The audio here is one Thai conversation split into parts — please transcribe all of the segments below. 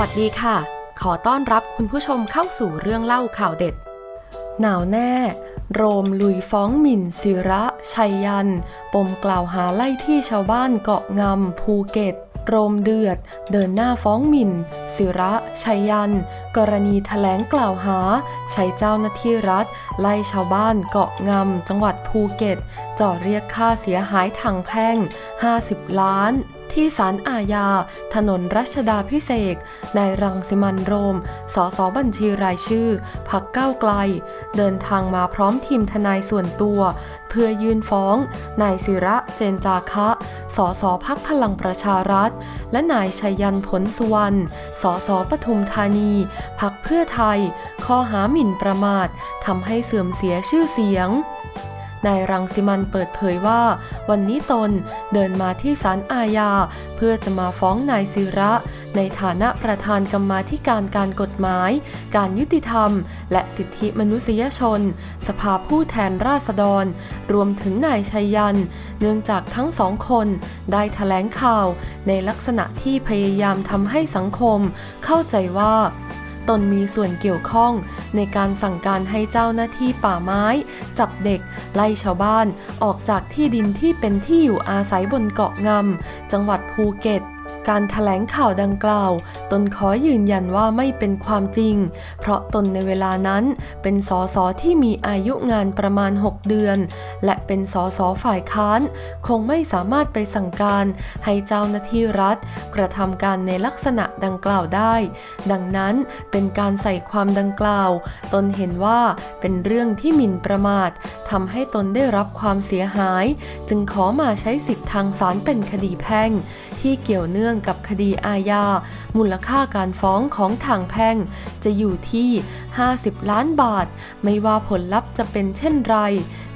วัสดีค่ะ ขอต้อนรับคุณผู้ชมเข้าสู่เรื่องเล่าข่าวเด็ด หนาวแน่ โรมลุยฟ้องหมิ่นศิระชัยยัน ปมกล่าวหาไล่ที่ชาวบ้านเกาะงำภูเก็ต โรมเดือด เดินหน้าฟ้องหมิ่นศิระชัยยัน กรณีแถลงกล่าวหา ใช้เจ้าหน้าที่รัฐ ไล่ชาวบ้านเกาะงำจังหวัดภูเก็ตจ่อเรียกค่าเสียหายทางแพ่ง 50 ล้าน ที่ศาลอาญา ถนนรัชดาพิเศษนายรังสิมันโรม สสบัญชีรายชื่อ พักเก้าวไกล เดินทางมาพร้อมทีมทนายส่วนตัว เพื่อยื่นฟ้อง นายศิระเจนจาคะ สสพักพลังประชารัฐ และนายชัยยันผลสุวรรณ สสปทุมธานี พักเพื่อไทย ข้อหาหมิ่นประมาททำให้เสื่อมเสียชื่อเสียง นายรังสิมันเปิดเผยว่า วันนี้ตนเดินมาที่ศาลอาญา เพื่อจะมาฟ้องนายศิระ ในฐานะประธานกรรมาธิการการกฎหมาย การยุติธรรม และสิทธิมนุษยชน สภาผู้แทนราษฎร รวมถึงนายชัยยัน เนื่องจากทั้งสองคนได้แถลงข่าว ในลักษณะที่พยายามทำให้สังคม เข้าใจว่า ตนมีส่วนเกี่ยวข้องในการสั่งการให้เจ้าหน้าที่ป่าไม้ จับเด็ก ไล่ชาวบ้าน ออกจากที่ดินที่เป็นที่อยู่อาศัยบนเกาะงำจังหวัดภูเก็ต การถแถลงข่าวดังกล่าว ตนขอยืนยันว่าไม่เป็นความจริง เพราะตนในเวลานั้นเป็นสสที่มีอายุงานประมาณ 6 เดือน และเป็นสสฝ่ายค้าน คงไม่สามารถไปสั่งการให้เจ้าหน้าที่รัฐ กระทำการในลักษณะดังกล่าวได้ ดังนั้นเป็นการใส่ความดังกล่าว ตนเห็นว่าเป็นเรื่องที่หมิ่นประมาททำให้ตนได้รับความเสียหาย จึงขอมาใช้สิทธิ์ทางศาลเป็นคดีแพ่ง ที่เกี่ยวเนื่องกับคดีอาญา มูลค่าการฟ้องของทางแพ่ง จะอยู่ที่ 50 ล้านบาท ไม่ว่าผลลัพธ์จะเป็นเช่นไร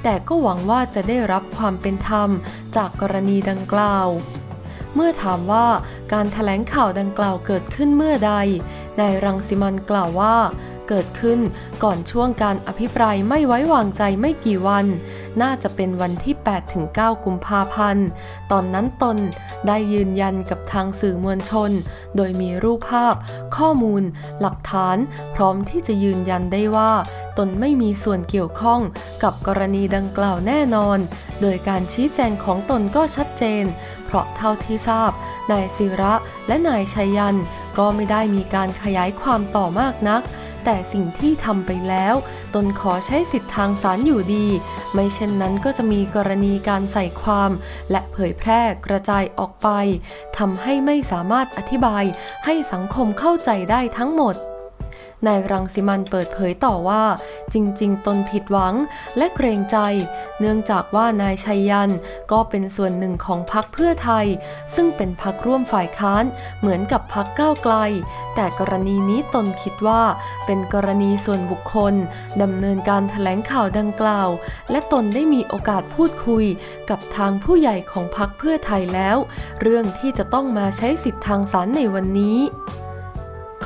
แต่ก็หวังว่าจะได้รับความเป็นธรรมจากกรณีดังกล่าว เมื่อถามว่าการถแถลงข่าวดังกล่าวเกิดขึ้นเมื่อใด นายรังสิมันกล่าวว่า เกิดขึ้นก่อนช่วงการอภิปรายไม่ไว้วางใจไม่กี่วัน น่าจะเป็นวันที่ 8-9 กุมภาพันธ์ ตอนนั้นตนได้ยืนยันกับทางสื่อมวลชน โดยมีรูปภาพ ข้อมูล หลักฐาน พร้อมที่จะยืนยันได้ว่า ตนไม่มีส่วนเกี่ยวข้องกับกรณีดังกล่าวแน่นอน โดยการชี้แจงของตนก็ชัดเจน เพราะเท่าที่ทราบ นายศิระและนายชัยยันก็ไม่ได้มีการขยายความต่อมากนัก แต่สิ่งที่ทำไปแล้ว ตนขอใช้สิทธิทางศาลอยู่ดี ไม่เช่นนั้นก็จะมีกรณีการใส่ความ และเผยแพร่กระจายออกไปทำให้ไม่สามารถอธิบายให้สังคมเข้าใจได้ทั้งหมด นายรังสิมันเปิดเผยต่อว่า จริงๆ ตนผิดหวังและเกรงใจ เนื่องจากว่านายชัยยันก็เป็นส่วนหนึ่งของพรรคเพื่อไทย ซึ่งเป็นพรรคร่วมฝ่ายค้านเหมือนกับพรรคก้าวไกล แต่กรณีนี้ตนคิดว่า เป็นกรณีส่วนบุคคลดำเนินการแถลงข่าวดังกล่าว และตนได้มีโอกาสพูดคุย กับทางผู้ใหญ่ของพรรคเพื่อไทยแล้ว เรื่องที่จะต้องมาใช้สิทธิทางศาลในวันนี้